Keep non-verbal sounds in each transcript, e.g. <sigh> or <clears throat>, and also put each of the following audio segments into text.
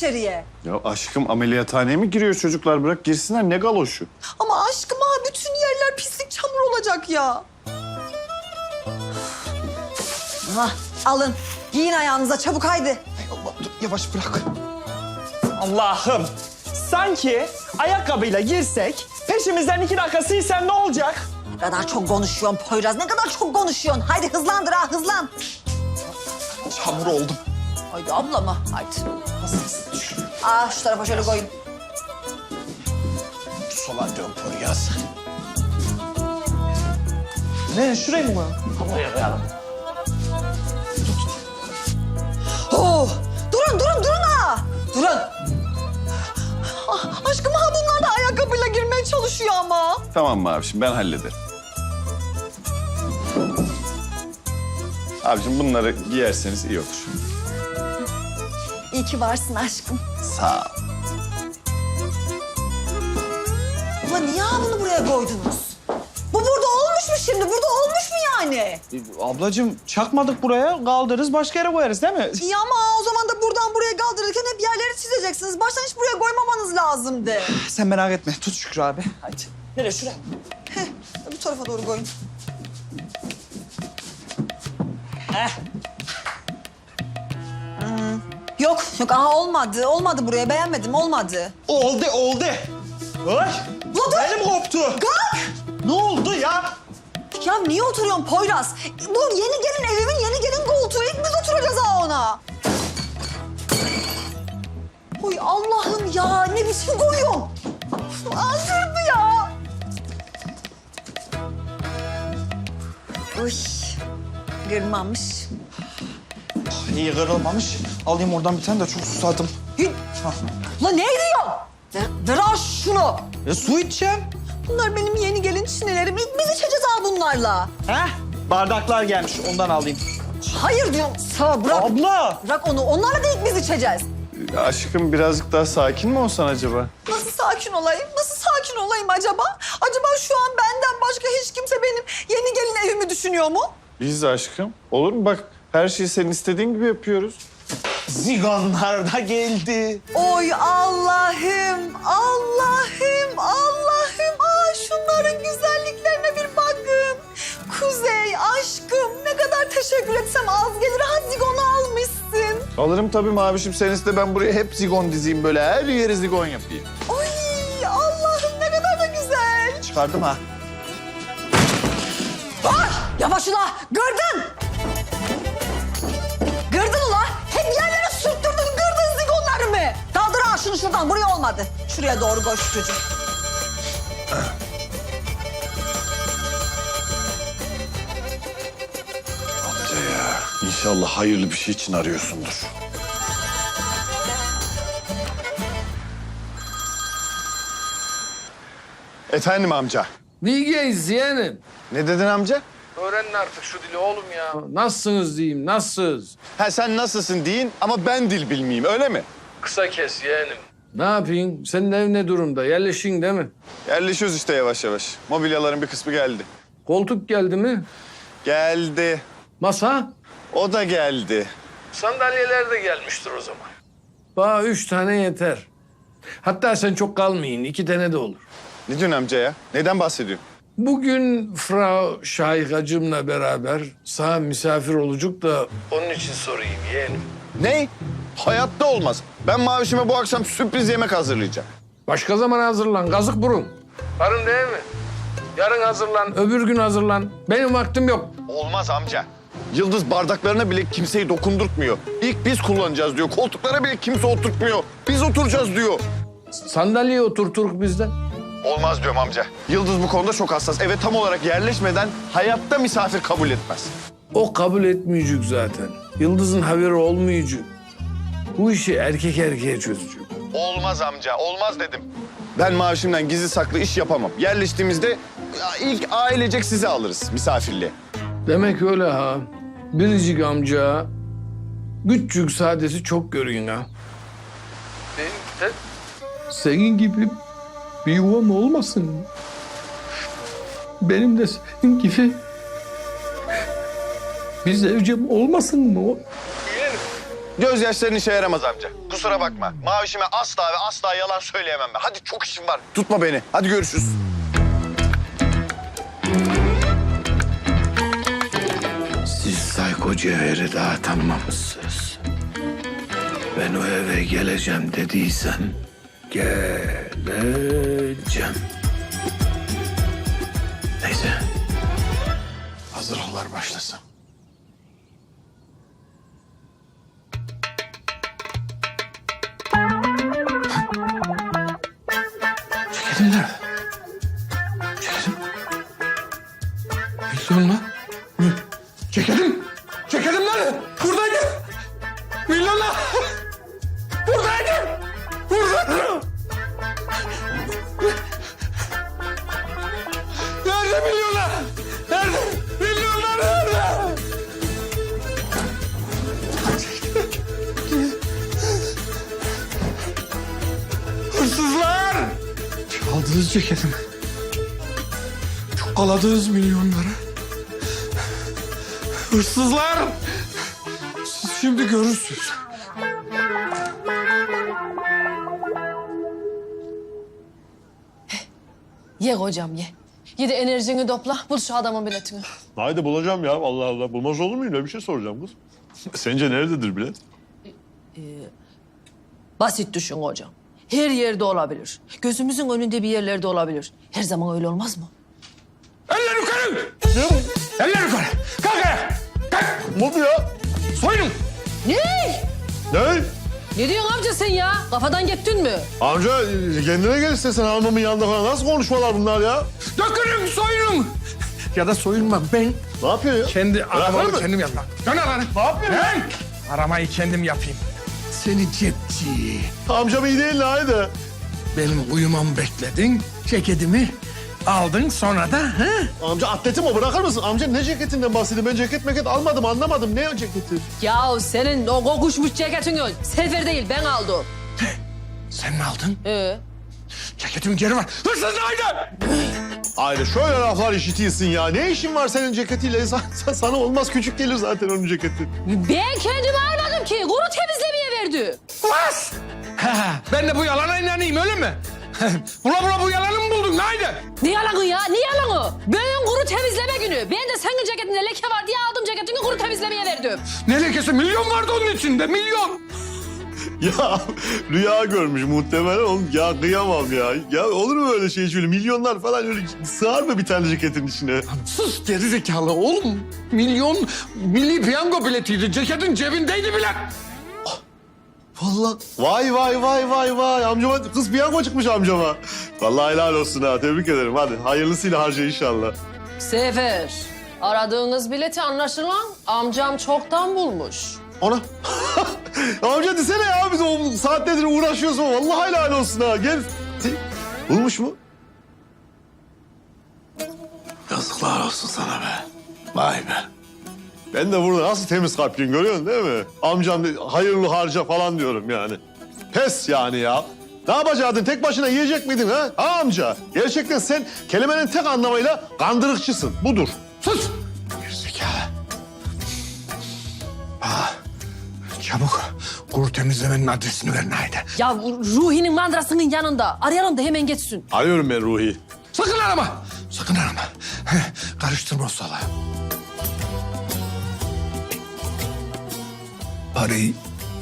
içeriye. Ya aşkım ameliyathaneye mi giriyor çocuklar? Bırak girsinler ne galoşu. Ama aşkım ha bütün yerler pislik çamur olacak ya. Ha, alın. Giyin ayağınıza çabuk haydi. Allah dur yavaş bırak. Allah'ım. Sanki ayakkabıyla girsek peşimizden iki dakika silsen ne olacak? Ne kadar çok konuşuyorsun Poyraz. Ne kadar çok konuşuyorsun. Haydi hızlandır ha hızlan. Çamur oldum. Haydi abla mı? Haydi. Aa şu tarafa şöyle koyun. Sola dön Poyraz. Ne şuraya mı koyalım? Oh, durun durun durun ha. Durun. Ah, aşkım ha bunlar da ayakkabıyla girmeye çalışıyor ama. Tamam mı abiciğim ben hallederim. Abiciğim bunları giyerseniz iyi olur. İyi ki varsın aşkım. Sağ ol. Ulan niye bunu buraya koydunuz? Bu burada olmuş mu şimdi? Burada olmuş mu yani? Ablacığım çakmadık buraya kaldırırız başka yere koyarız değil mi? İyi ama o zaman da buradan buraya kaldırırken hep yerleri çizeceksiniz. Baştan hiç buraya koymamanız lazımdı. Sen merak etme tut Şükrü abi. Hadi. Nereye şuraya? Heh, bu tarafa doğru koyun. Hmm, Yok, yok. Aha olmadı. Olmadı buraya. Beğenmedim. Olmadı. Oldu oldu. Ay. dur. Benim koptu. Kalk! Ne oldu ya? Ya niye oturuyorsun Poyraz? Bu yeni gelin evimin yeni gelin koltuğu. İlk biz oturacağız ha ona. Oy Allah'ım ya ne biçim koyuyorsun? Ağzırdı ya. Uy kırmamış. İyi kırılmamış. Alayım oradan bir tane de çok susadım. Ulan ne ediyorsun? Ver, ver al şunu. Ya su içeceğim. Bunlar benim yeni gelin çinelerim. İlk biz içeceğiz ha bunlarla. Heh bardaklar gelmiş ondan alayım. Hayır diyorum. Sağ bırak. Abla. Bırak onu. Onlarla da ilk biz içeceğiz. Aşkım birazcık daha sakin mi olsan acaba? Nasıl sakin olayım? Nasıl sakin olayım acaba? Acaba şu an benden başka hiç kimse benim yeni gelin evimi düşünüyor mu? Biz de aşkım. Olur mu? Bak her şeyi senin istediğin gibi yapıyoruz. Zigonlar da geldi. Oy Allah'ım, Allah'ım, Allah'ım. Aa şunların güzelliklerine bir bakın. Kuzey, aşkım ne kadar teşekkür etsem az gelir. Ha zigonu almışsın. Alırım tabii mavişim. Sen iste ben buraya hep zigon dizeyim böyle. Her yeri zigon yapayım. Oy Allah'ım ne kadar da güzel. Çıkardım ha. Ay yavaş ula, gırdın. Şuradan, buraya olmadı. Şuraya doğru koş çocuğum. Amca ya. İnşallah hayırlı bir şey için arıyorsundur. Efendim amca. Bilgeyiz yeğenim. Ne dedin amca? Öğrenin artık şu dili oğlum ya. Nasılsınız diyeyim, nasılsınız? Ha sen nasılsın deyin ama ben dil bilmeyeyim öyle mi? Kısa kes yeğenim. Ne yapayım? Senin ev ne durumda? Yerleşin değil mi? Yerleşiyoruz işte yavaş yavaş. Mobilyaların bir kısmı geldi. Koltuk geldi mi? Geldi. Masa? O da geldi. Sandalyeler de gelmiştir o zaman. Bana üç tane yeter. Hatta sen çok kalmayın, iki tane de olur. Ne diyorsun amca ya? Neden bahsediyorsun? Bugün Frau Şahikacım'la beraber sağ misafir olacak da... Onun için sorayım yeğenim. Ne? Hayatta olmaz. Ben Mavişime bu akşam sürpriz yemek hazırlayacağım. Başka zaman hazırlan, kazık burun. Varın değil mi? Yarın hazırlan, öbür gün hazırlan. Benim vaktim yok. Olmaz amca. Yıldız bardaklarına bile kimseyi dokundurtmuyor. İlk biz kullanacağız diyor. Koltuklara bile kimse oturtmuyor. Biz oturacağız diyor. Sandalyeye oturturuk bizden. Olmaz diyorum amca. Yıldız bu konuda çok hassas. Eve tam olarak yerleşmeden hayatta misafir kabul etmez. O kabul etmeyecek zaten. Yıldız'ın haberi olmayacak. Bu işi erkek erkeğe çözecek. Olmaz amca, olmaz dedim. Ben maaşımdan gizli saklı iş yapamam. Yerleştiğimizde ilk ailecek sizi alırız misafirliğe. Demek öyle ha. Biricik amca küçük saadeti çok görüyorsun ha. Benim de senin gibi bir yuvam olmasın. Benim de senin gibi bir zevcem olmasın mı? Gözyaşların işe yaramaz amca. Kusura bakma. Mavişime asla ve asla yalan söyleyemem ben. Hadi çok işim var. Tutma beni. Hadi görüşürüz. Siz Sayko Cevher'i daha tanımamışsınız. Ben o eve geleceğim dediysem geleceğim. Neyse. Hazır başlasın. Çaldınız ceketimi. Çokaladınız milyonları. Hırsızlar! Siz şimdi görürsünüz. Ye hocam ye. Ye de enerjini topla. Bul şu adamın biletini. Haydi bulacağım ya Allah Allah. Bulmaz olur muyum? Öyle bir şey soracağım kız. Sence nerededir bilet? Basit düşün hocam. Her yerde olabilir. Gözümüzün önünde bir yerlerde olabilir. Her zaman öyle olmaz mı? Eller yukarı! Eller yukarı! Kalk ayağa! Kalk! Ne oldu ya? Soyunun! Ne? Ne? Ne diyorsun amca sen ya? Kafadan gittin mü? Amca kendine gel istesen hanımın yanında falan. Nasıl konuşmalar bunlar ya? Dökülün, soyunun! Ya da soyunma ben Ne yapıyor ya? kendi mı? kendim yapmam. Dön alanı. Ne yapıyorsun? Ben aramayı kendim yapayım. Seni cepçi. Amcam iyi değil haydi. Benim uyumamı bekledin, ceketimi aldın sonra da ha? Amca atletimi bırakır mısın? Amca ne ceketinden bahsediyorsun? Ben ceket meket almadım anlamadım. Ne o ceketi? Ya senin o kokuşmuş ceketin yok. Sefer değil ben aldım. Sen mi aldın? Ee? Ceketimi geri ver. Hırsız haydi! Haydi şöyle laflar işitiyorsun ya. Ne işin var senin ceketiyle? Sa- <laughs> Sana olmaz küçük gelir zaten onun ceketi. Ben kendimi almadım ki. Kuru temizlemeye verdi. Ha, ben de bu yalana inanayım öyle mi? <laughs> bula bula bu yalanı mı buldun? Haydi! Ne yalanı ya? Ne yalanı? Ben kuru temizleme günü. Ben de senin ceketinde leke var diye aldım ceketini kuru temizlemeye verdim. Ne lekesi? Milyon vardı onun içinde, milyon. <laughs> Ya rüya görmüş muhtemelen oğlum. Ya kıyamam ya. Ya olur mu öyle şey şöyle milyonlar falan öyle sığar mı bir tane ceketin içine? Sus gerizekalı oğlum. Milyon milli piyango biletiydi. Ceketin cebindeydi bile. Vallahi. Vay vay vay vay vay. Amcama kız piyango çıkmış amcama. Vallahi helal olsun ha. Tebrik ederim. Hadi hayırlısıyla harca inşallah. Sefer, aradığınız bileti anlaşılan amcam çoktan bulmuş. Ona. <laughs> Amca desene ya biz o saatlerdir uğraşıyoruz. Vallahi helal olsun ha. Gel. Bulmuş mu? Yazıklar olsun sana be. Vay be. Ben de burada nasıl temiz kalpliyim görüyorsun değil mi? Amcam de- hayırlı harca falan diyorum yani. Pes yani ya. Ne yapacaktın? Tek başına yiyecek miydin ha? Ha amca? Gerçekten sen kelimenin tek anlamıyla kandırıkçısın. Budur. Sus! Gerizekalı. Aa, çabuk kuru temizlemenin adresini verin haydi. Ya Ruhi'nin mandrasının yanında. Arayalım da hemen geçsin. Arıyorum ben Ruhi. Sakın arama. Sakın arama. Karıştırma o salağı. Parayı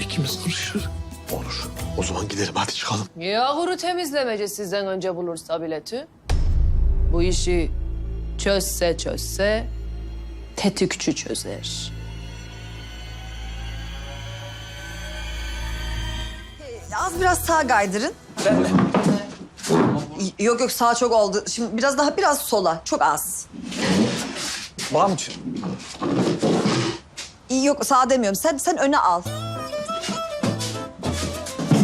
ikimiz kırışır. Olur. O zaman gidelim hadi çıkalım. Ya kuru temizlemeci sizden önce bulursa bileti? Bu işi çözse çözse tetikçi çözer. Az biraz sağa kaydırın. Y- Yok yok sağ çok oldu. Şimdi biraz daha biraz sola. Çok az. Var mı? İyi yok sağ demiyorum. Sen sen öne al.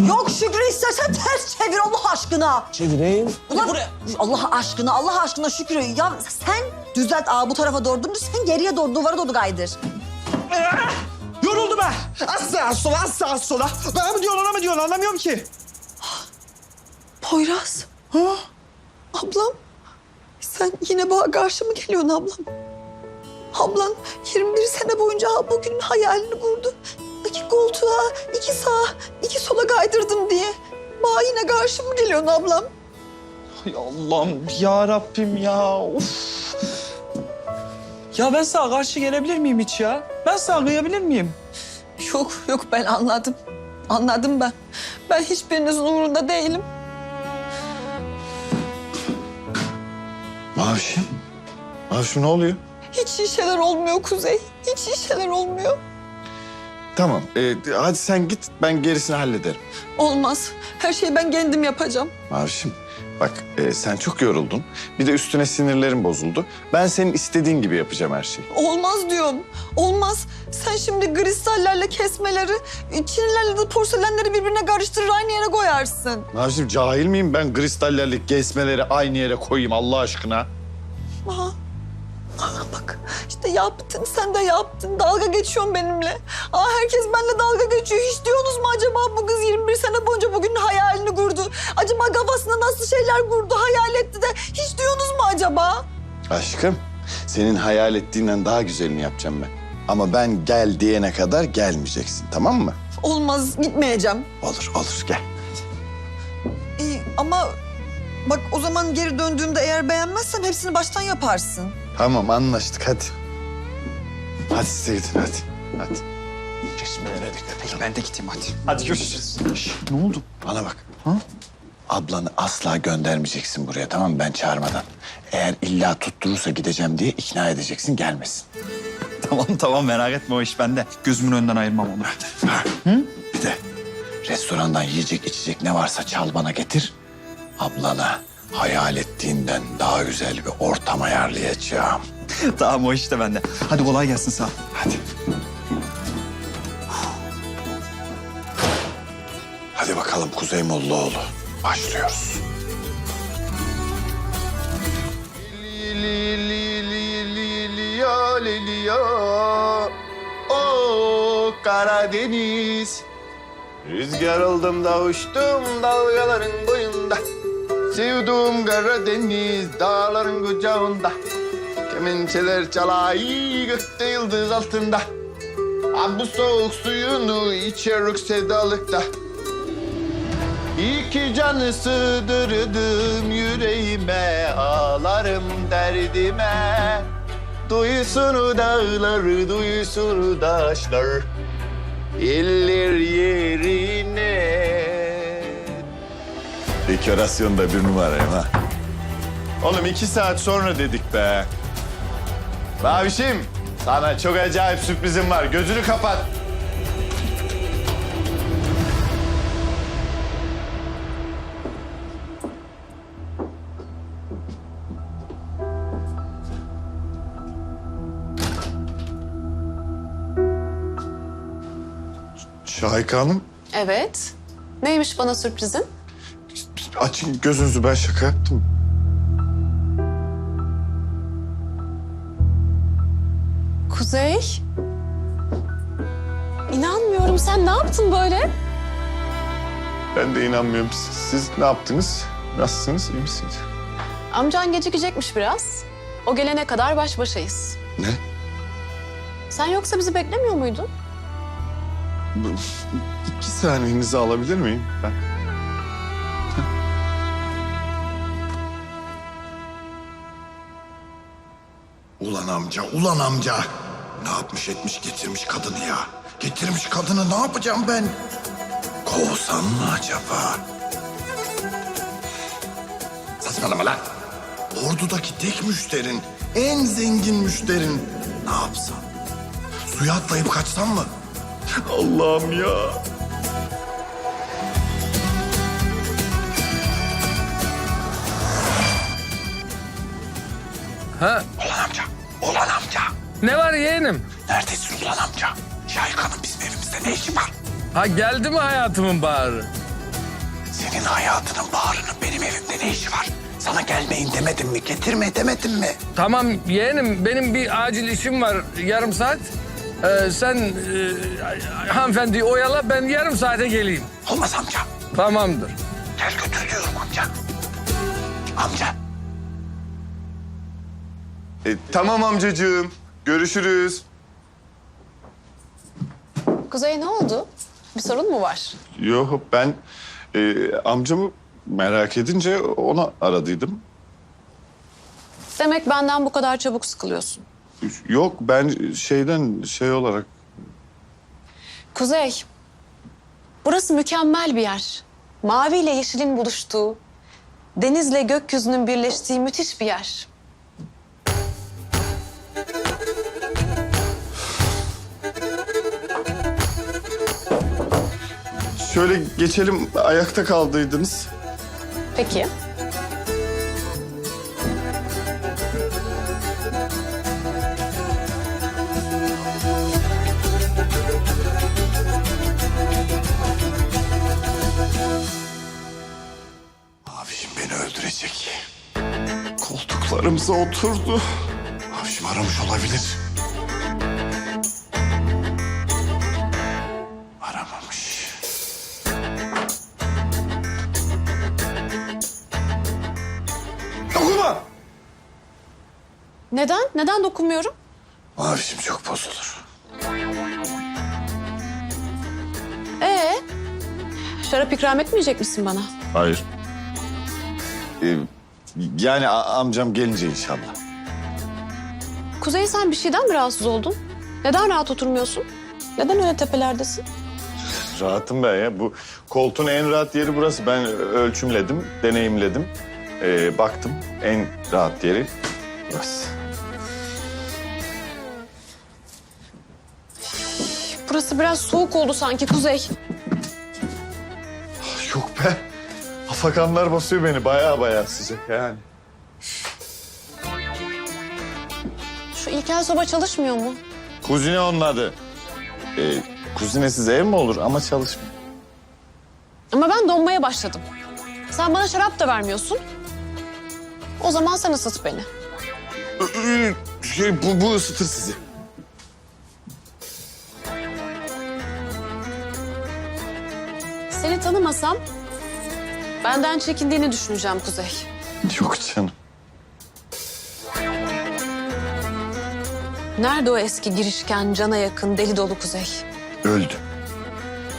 Yok Şükrü istersen ters çevir Allah aşkına. Çevireyim. Ulan Allah aşkına Allah aşkına Şükrü. Ya sen düzelt aa bu tarafa doğru dümdüz sen geriye doğru duvara doğru kaydır. Yoruldu be. Az sağa sola, az sağa sola. Bana mı diyorsun, ona mı diyorsun anlamıyorum ki. Poyraz. Ha? Ablam. Sen yine bana karşı mı geliyorsun ablam? Ablan 21 sene boyunca bugün hayalini kurdu. iki koltuğa, iki sağa, iki sola kaydırdım diye. Bana yine karşı mı geliyorsun ablam? Ay Allah'ım ya Rabbim ya. Of. Ya ben sana karşı gelebilir miyim hiç ya? Ben sana kıyabilir miyim? Yok yok ben anladım. Anladım ben. Ben hiçbirinizin uğrunda değilim. Mavişim. Mavişim ne oluyor? Hiç iyi şeyler olmuyor Kuzey. Hiç iyi şeyler olmuyor. Tamam. e, hadi sen git. Ben gerisini hallederim. Olmaz. Her şeyi ben kendim yapacağım. Mavişim bak e, sen çok yoruldun. Bir de üstüne sinirlerin bozuldu. Ben senin istediğin gibi yapacağım her şeyi. Olmaz diyorum. Olmaz. Sen şimdi kristallerle kesmeleri, çinilerle de porselenleri birbirine karıştırır aynı yere koyarsın. Mavişim cahil miyim ben kristallerle kesmeleri aynı yere koyayım Allah aşkına? Aha bak işte yaptın sen de yaptın. Dalga geçiyorsun benimle. Aa herkes benimle dalga geçiyor. Hiç diyorsunuz mu acaba bu kız 21 sene boyunca bugün hayalini kurdu? Acaba kafasında nasıl şeyler kurdu, hayal etti de hiç diyorsunuz mu acaba? Aşkım senin hayal ettiğinden daha güzelini yapacağım ben. Ama ben gel diyene kadar gelmeyeceksin tamam mı? Olmaz gitmeyeceğim. Olur olur gel. İyi ama bak o zaman geri döndüğümde eğer beğenmezsem hepsini baştan yaparsın. Tamam anlaştık hadi. Hadi size gidin hadi. Hadi. Kesmelere dikkat edin. Ben de gideyim hadi. Hadi görüşürüz. Ne oldu? Bana bak. Ablanı asla göndermeyeceksin buraya tamam mı ben çağırmadan. Eğer illa tutturursa gideceğim diye ikna edeceksin gelmesin. <laughs> Tamam tamam merak etme o iş bende. Gözümün önünden ayırmam onu. Ha. Bir de restorandan yiyecek içecek ne varsa çal bana getir. Ablana hayal ettiğinden daha güzel bir ortam ayarlayacağım. tamam o iş de bende. Hadi kolay gelsin sağ ol. Hadi. Hadi bakalım Kuzey Mollaoğlu. Başlıyoruz. O Karadeniz Rüzgar oldum da uçtum dalgaların boyunda. Sevduğum Karadeniz dağların kucağında. Kemençeler çalay gökte yıldız altında. Ah bu soğuk suyunu içerik sevdalıkta İki canı sığdırdım yüreğime Ağlarım derdime. Duysun dağlar, duysun taşlar Eller yerine Dekorasyonda bir numarayım ha. Oğlum iki saat sonra dedik be. Mavişim, sana çok acayip sürprizim var. Gözünü kapat. Şahika Hanım, Evet. Neymiş bana sürprizin? açın gözünüzü ben şaka yaptım. Kuzey. İnanmıyorum. Sen ne yaptın böyle? Ben de inanmıyorum. Siz, siz ne yaptınız? Nasılsınız? İyi misiniz? Amcan gecikecekmiş biraz. O gelene kadar baş başayız. Ne? Sen yoksa bizi beklemiyor muydun? İki saniyenizi alabilir miyim? Ben... Ulan amca, ulan amca. Ne yapmış etmiş getirmiş kadını ya. Getirmiş kadını ne yapacağım ben? Kovsam mı acaba? Saçmalama lan. Ordudaki tek müşterin, en zengin müşterin. Ne yapsam? Suya atlayıp kaçsam mı? Allah'ım ya. Ha Ulan amca, ulan amca. ne var yeğenim? Neredesin ulan amca? Şahika'nın bizim evimizde ne işi var? Ha geldi mi hayatımın baharı? Senin hayatının baharının benim evimde ne işi var? Sana gelmeyin demedim mi? Getirme demedim mi? Tamam yeğenim benim bir acil işim var yarım saat. Ee, sen e, hanımefendiyi oyala ben yarım saate geleyim. Olmaz amca. Tamamdır. Gel götür diyorum amca. Amca. E, tamam amcacığım. Görüşürüz. Kuzey ne oldu? Bir sorun mu var? Yok ben e, amcamı merak edince ona aradıydım. Demek benden bu kadar çabuk sıkılıyorsun. Yok ben şeyden şey olarak Kuzey, burası mükemmel bir yer. Mavi ile yeşilin buluştuğu, denizle gökyüzünün birleştiği müthiş bir yer. şöyle geçelim ayakta kaldıydınız. Peki. Beni öldürecek. Koltuklarımıza oturdu. Abişim aramış olabilir. Aramamış. Dokunma. Neden? Neden dokunmuyorum? Abişim çok bozulur. Ee, şarap ikram etmeyecek misin bana? Hayır. Ee, yani amcam gelince inşallah. Kuzey sen bir şeyden mi rahatsız oldun? Neden rahat oturmuyorsun? Neden öyle tepelerdesin? <laughs> Rahatım ben ya. Bu koltuğun en rahat yeri burası. Ben ölçümledim, deneyimledim. Ee, baktım en rahat yeri burası. Burası biraz soğuk oldu sanki Kuzey. Afakanlar basıyor beni baya baya sıcak yani. Şu İlkel soba çalışmıyor mu? Kuzine onun adı. Ee, kuzinesiz ev mi olur ama çalışmıyor. Ama ben donmaya başladım. Sen bana şarap da vermiyorsun. O zaman sen ısıt beni. Şey, bu, bu ısıtır sizi. Seni tanımasam benden çekindiğini düşüneceğim Kuzey. Yok canım. Nerede o eski girişken, cana yakın, deli dolu Kuzey? Öldü.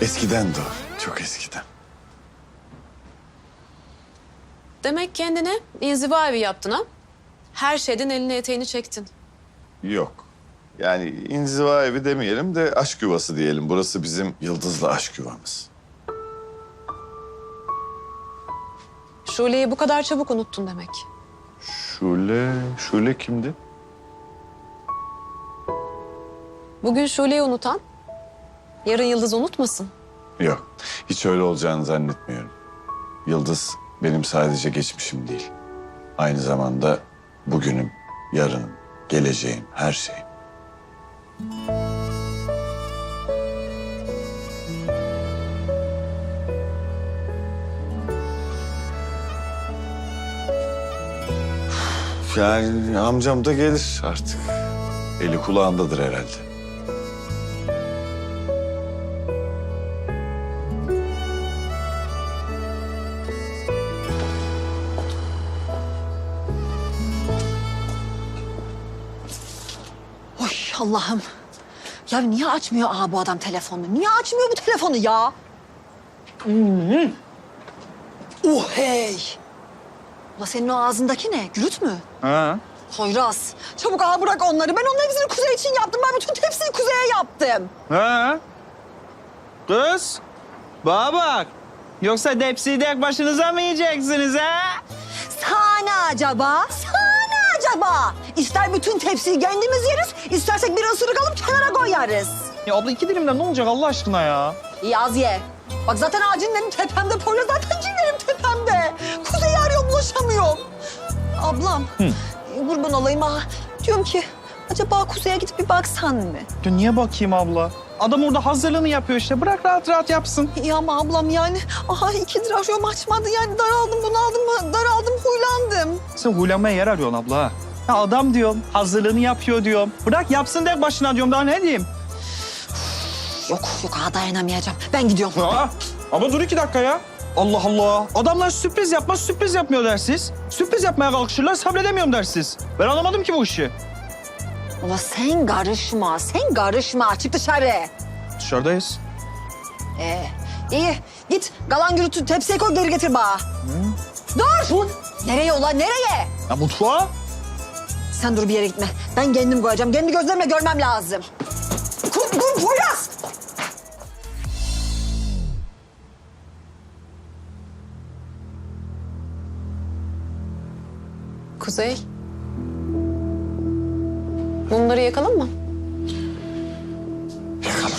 Eskiden de o. Çok eskiden. Demek kendine inziva evi yaptın ha? Her şeyden elini eteğini çektin. Yok. Yani inziva evi demeyelim de aşk yuvası diyelim. Burası bizim yıldızlı aşk yuvamız. Şule'yi bu kadar çabuk unuttun demek. Şule, Şule kimdi? Bugün Şule'yi unutan, yarın Yıldız unutmasın. Yok, hiç öyle olacağını zannetmiyorum. Yıldız benim sadece geçmişim değil. Aynı zamanda bugünüm, yarınım, geleceğim, her şeyim. Yani amcam da gelir artık. Eli kulağındadır herhalde. Oy Allah'ım. Ya niye açmıyor aa bu adam telefonu? Niye açmıyor bu telefonu ya? Hmm. Uh hey. Ula senin o ağzındaki ne? Gürüt mü? Ha. Poyraz. Çabuk ağa bırak onları. Ben onun hepsini Kuzey için yaptım. Ben bütün tepsiyi Kuzey'e yaptım. Ha. Kız. Bana bak. Yoksa tepsiyi tek başınıza mı yiyeceksiniz ha? Sana acaba? Sana acaba? İster bütün tepsiyi kendimiz yeriz, istersek bir ısırık alıp kenara koyarız. Ya abla iki dilimden ne olacak Allah aşkına ya? İyi az ye. Bak zaten ağacın benim tepemde, Poyraz zaten cinlerim tepemde. Kuzey'i arıyorum, ulaşamıyorum. Ablam, kurban olayım ha. Diyorum ki, acaba Kuzey'e gidip bir baksan mı? Ya niye bakayım abla? Adam orada hazırlığını yapıyor işte. Bırak rahat rahat yapsın. İyi ama ablam yani, aha iki dirajom açmadı yani daraldım, bunaldım, daraldım, huylandım. Sen huylanmaya yer arıyorsun abla. ha. Ya adam diyorum, hazırlığını yapıyor diyorum. Bırak yapsın tek başına diyorum. Daha ne diyeyim? Yok, yok ha dayanamayacağım. Ben gidiyorum. Aa, ama dur iki dakika ya. Allah Allah. Adamlar sürpriz yapmaz, sürpriz yapmıyor dersiz. Sürpriz yapmaya kalkışırlar, sabredemiyorum dersiz. Ben anlamadım ki bu işi. Ula sen karışma, sen karışma. Çık dışarı. dışarıdayız. Ee, iyi. Git kalan gürültü tepsiye koy geri getir bana. Dur! Nereye ulan nereye? Ya mutfağa? Sen dur bir yere gitme. Ben kendim koyacağım. Kendi gözlerimle görmem lazım. Dur, dur Poyraz! Kuzey. Bunları yakalım mı? Yakalım.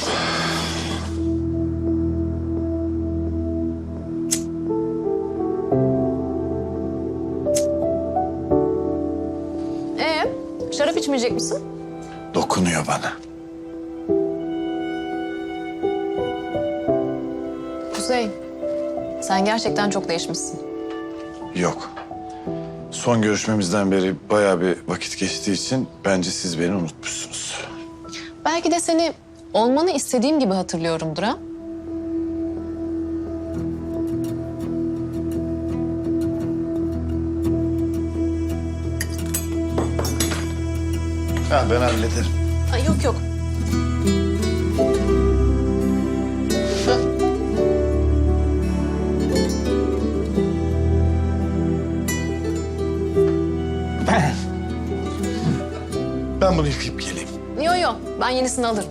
Ee, şarap içmeyecek misin? Dokunuyor bana. Kuzey, sen gerçekten çok değişmişsin. Yok. Son görüşmemizden beri bayağı bir vakit geçtiği için bence siz beni unutmuşsunuz. Belki de seni olmanı istediğim gibi hatırlıyorumdur ha? Ha, ben hallederim. Ay, yok yok. Ben bunu yıkayıp geleyim. Yok yok, ben yenisini alırım.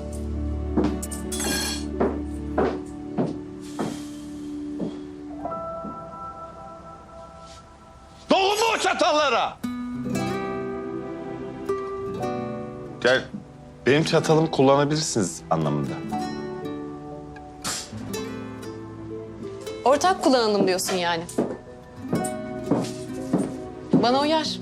Dokunma o çatallara. Gel. Benim çatalımı kullanabilirsiniz anlamında. Ortak kullanalım diyorsun yani. Bana uyar.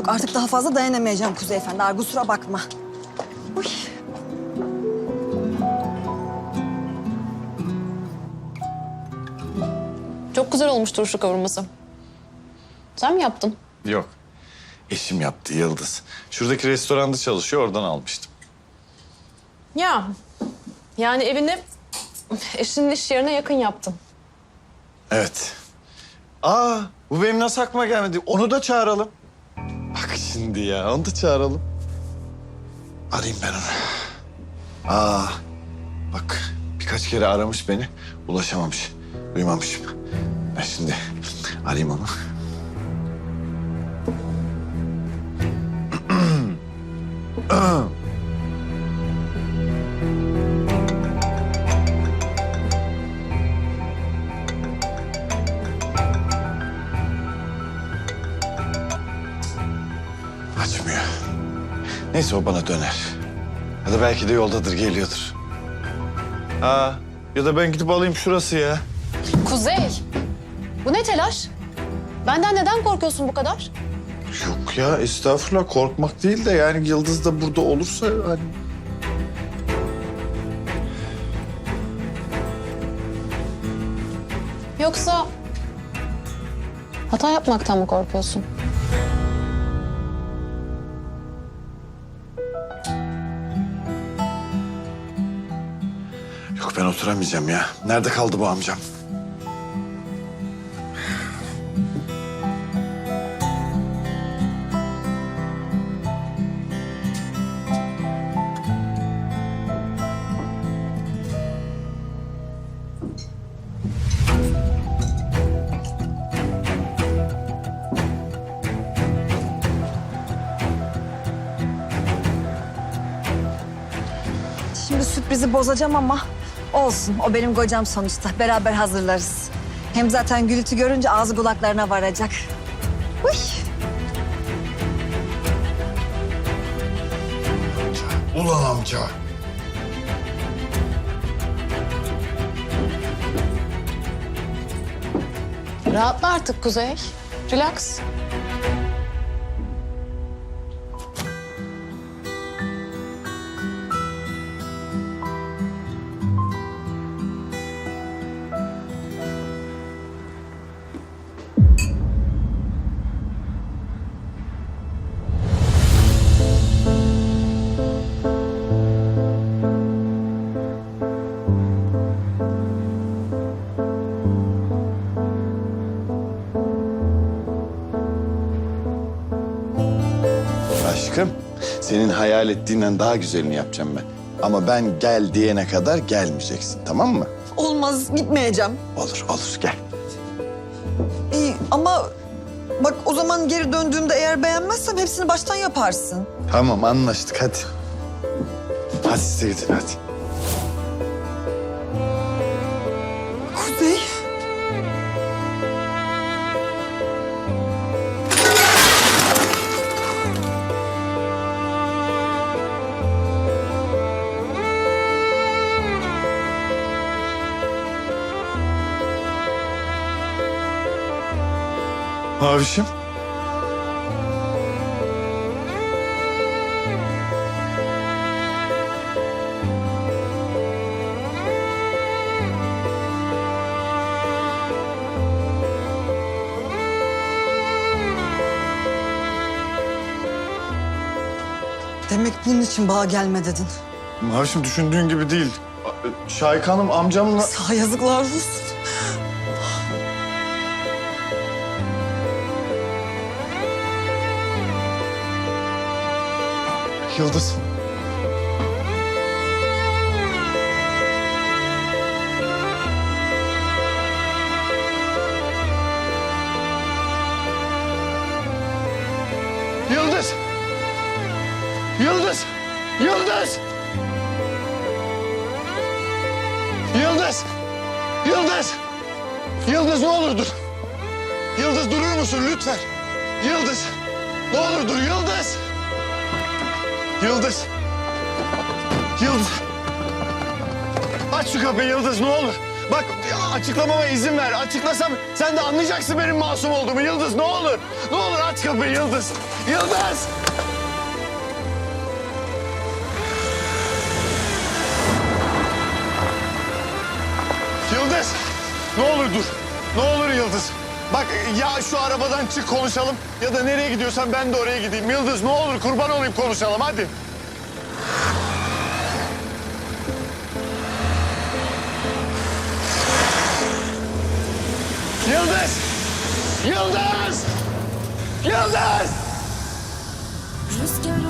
Yok, artık daha fazla dayanamayacağım Kuzey Efendi. Ay, Kusura bakma. Uy. Çok güzel olmuş turşu kavurması. Sen mi yaptın? Yok. Eşim yaptı Yıldız. Şuradaki restoranda çalışıyor oradan almıştım. Ya, yani evini eşinin iş yerine yakın yaptın. Evet. Aa bu benim nasıl aklıma gelmedi? Onu da çağıralım. Şimdi ya onu da çağıralım. Arayayım ben onu. Aa bak birkaç kere aramış beni. Ulaşamamış. Duymamışım. Ben şimdi arayayım onu. <clears throat> Neyse o bana döner. Ya da belki de yoldadır, geliyordur. Aa, ya da ben gidip alayım şurası ya. Kuzey, bu ne telaş? Benden neden korkuyorsun bu kadar? Yok ya estağfurullah korkmak değil de yani Yıldız da burada olursa hani... Yoksa hata yapmaktan mı korkuyorsun? Oturamayacağım ya. Nerede kaldı bu amcam? Şimdi sürprizi bozacağım ama olsun. O benim kocam sonuçta. Beraber hazırlarız. Hem zaten gürültü görünce ağzı kulaklarına varacak. Uy. Ulan amca. Rahatla artık Kuzey. Relax. Senin hayal ettiğinden daha güzelini yapacağım ben. Ama ben gel diyene kadar gelmeyeceksin, tamam mı? Olmaz gitmeyeceğim. Olur, olur, gel. İyi ama bak o zaman geri döndüğümde eğer beğenmezsem hepsini baştan yaparsın. Tamam, anlaştık, hadi. Hadi size gidin, hadi. Mavişim. Demek bunun için bağa gelme dedin. Mavişim düşündüğün gibi değil. Şahik Hanım amcamla... Sağ yazıklar olsun. Yıldız. Yıldız! Yıldız! Yıldız! Yıldız! Yıldız! Yıldız ne olur dur. Yıldız durur musun lütfen? Yıldız! Ne olur dur Yıldız! Yıldız! Yıldız! Aç şu kapıyı Yıldız ne olur. Bak açıklamama izin ver. Açıklasam sen de anlayacaksın benim masum olduğumu Yıldız ne olur. Ne olur aç kapıyı Yıldız. Yıldız! Yıldız! Ne olur dur. Ne olur Yıldız. Bak ya şu arabadan çık konuşalım ya da nereye gidiyorsan ben de oraya gideyim. Yıldız ne olur kurban olayım konuşalım hadi. Yıldız! Yıldız! Yıldız! Rüzgar